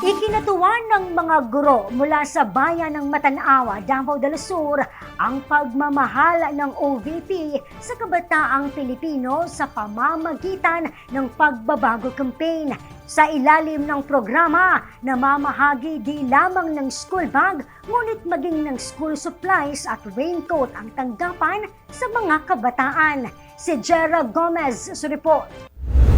Ikinatuwa ng mga guro mula sa bayan ng Matanawa, Davao del Sur ang pagmamahal ng OVP sa kabataang Pilipino sa pamamagitan ng pagbabago campaign. Sa ilalim ng programa, namamahagi di lamang ng school bag, ngunit maging ng school supplies at raincoat ang tanggapan sa mga kabataan. Si Jera Gomez sa report.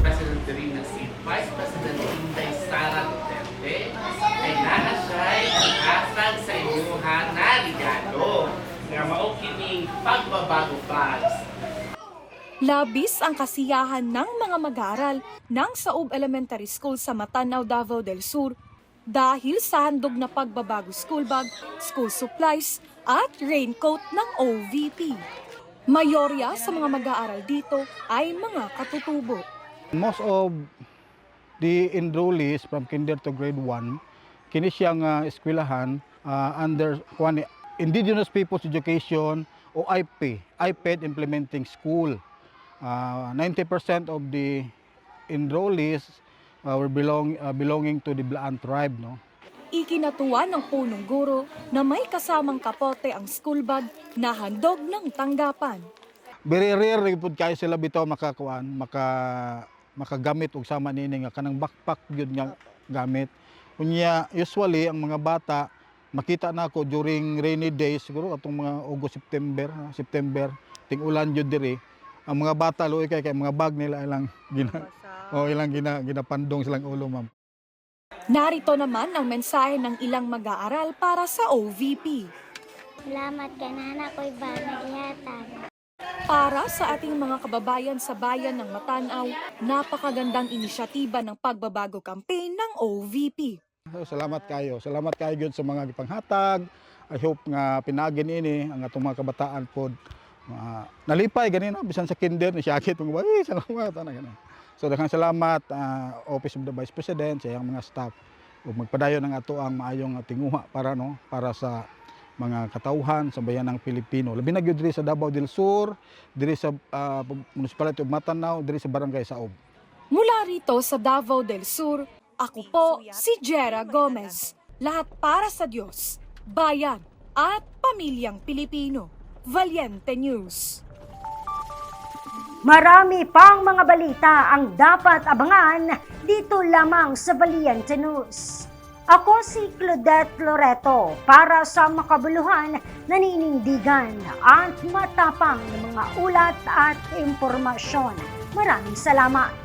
President rin na si Vice President Inday Sara Duterte ay nanasay ang hashtag sa inyuhan na regalo nga maukining pagbabago bags. Labis ang kasiyahan ng mga mag-aaral ng Saub Elementary School sa Matanaw, Davao del Sur dahil sa handog na pagbabago school bag, school supplies at raincoat ng OVP. Mayorya sa mga mag-aaral dito ay mga katutubo. Most of the enrollees from kinder to grade 1, kini siya nga eskwelahan uh, under ni Indigenous People's Education o IP, IPED Implementing School. Uh, 90% of the enrollees uh, were belong, uh, belonging to the Blaan tribe. No? Ikinatuwa ng punong guro na may kasamang kapote ang school bag na handog ng tanggapan. Very rare rin kayo sila bitaw makakuan, maka makagamit og sama nini nga kanang backpack gyud nga gamit. Unya usually ang mga bata makita na ako during rainy days siguro atong mga August September, ha, September ting ulan jud diri. Ang mga bata luoy kay kay mga bag nila ilang gina oh, ilang gina ginapandong silang ulo ma'am. Narito naman ang mensahe ng ilang mag-aaral para sa OVP. Salamat ka na ko'y yatag. Para sa ating mga kababayan sa bayan ng Matanaw, napakagandang inisyatiba ng pagbabago campaign ng OVP. So, salamat kayo. Salamat kayo gyud sa mga gipanghatag. I hope nga pinagin ini ang atong mga kabataan pod. Uh, nalipay ganina bisan sa kinder ni syakit mga ay salamat ana ganun. So daghang salamat ah, Office of the Vice President sa iyang mga staff ug magpadayon ng ato ang maayong tinguha para no para sa mga katauhan sa bayan ng Pilipino. Labi na gyud diri sa Davao del Sur, diri sa ah, Municipality of Matanao, diri sa Barangay Saob. Mula rito sa Davao del Sur, ako po si Jera Gomez. Lahat para sa Diyos, bayan at pamilyang Pilipino. Valiente News. Marami pang mga balita ang dapat abangan dito lamang sa Valiente News. Ako si Claudette Loreto para sa makabuluhan, naninindigan at matapang ng mga ulat at impormasyon. Maraming salamat.